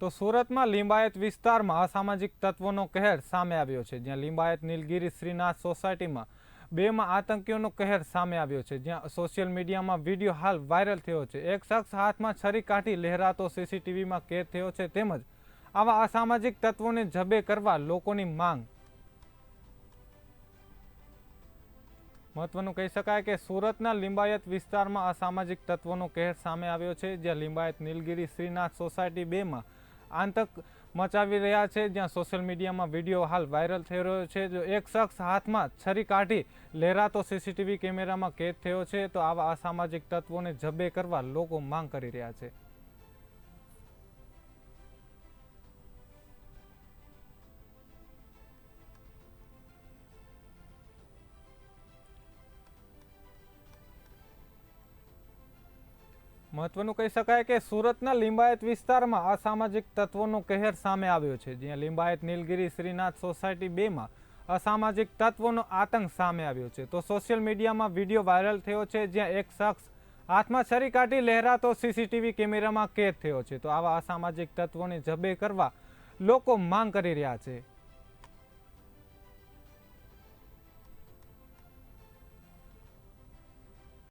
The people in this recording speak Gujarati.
તો સુરતમાં લિંબાયત વિસ્તારમાં અસામાજિક તત્વોનો કહેર સામે આવ્યો છે. જ્યાં લિંબાયત નીલગીરી શ્રીનાથ સોસાયટીમાં બેમાં આતંકીઓનો કહેર સામે આવ્યો છે. જ્યાં સોશિયલ મીડિયામાં વીડિયો હાલ વાયરલ થયો છે. એક શખ્સ હાથમાં છરી કાઢી લહેરાતો સીસીટીવીમાં કેદ થયો છે તેમજ આવા અસામાજિક તત્વોને જબે કરવા લોકોની માંગ. મહત્વનું કહી શકાય કે સુરતના લિંબાયત વિસ્તારમાં અસામાજિક તત્વોનો કહેર સામે આવ્યો છે. જ્યાં લિંબાયત નીલગીરી શ્રીનાથ સોસાયટી બેમાં આતંક મચાવી રહ્યા છે, જ્યાં સોશિયલ મીડિયામાં વીડિયો હાલ વાયરલ થઈ રહ્યો છે. જો એક શખ્સ હાથમાં છરી કાઢી લહેરાતો સીસીટીવી કેમેરામાં કેદ થયો છે, તો આવા અસામાજિક તત્વોને જબ્બે કરવા લોકો માંગ કરી રહ્યા છે. મહત્વનું કહી શકાય કે સુરતના લિંબાયત વિસ્તારમાં અસામાજિક તત્વોનો કહેર સામે આવ્યો છે. જ્યાં લિંબાયત નીલગિરી શ્રીનાથ સોસાયટી બેમાં અસામાજિક તત્વોનો આતંક સામે આવ્યો છે. તો સોશિયલ મીડિયામાં વીડિયો વાયરલ થયો છે જ્યાં એક શખ્સ હાથમાં છરી કાઢી લહેરાતો સીસીટીવી કેમેરામાં કેદ થયો છે. તો આવા અસામાજિક તત્વોને જબે કરવા લોકો માંગ કરી રહ્યા છે.